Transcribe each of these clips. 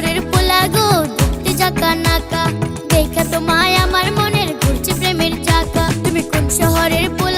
শহরের পোলা গো, দেখতে জাকা নাকা। দেখা তোমায় আমার মনের ঘুরছে প্রেমের চাকা। তুমি কোন শহরের পোলা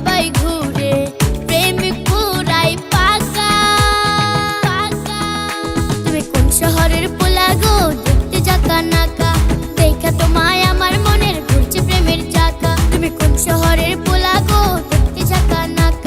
সবাই ঘুরে, প্রেম পুরাই পাকা। তুমি কোন শহরের পোলা গো? দেখতে যাকা নাকা। দেখা আমার মনের ঘুরছে প্রেমের চাকা। তুমি কোন শহরের পোলা গো? দেখতে যাকা নাকা।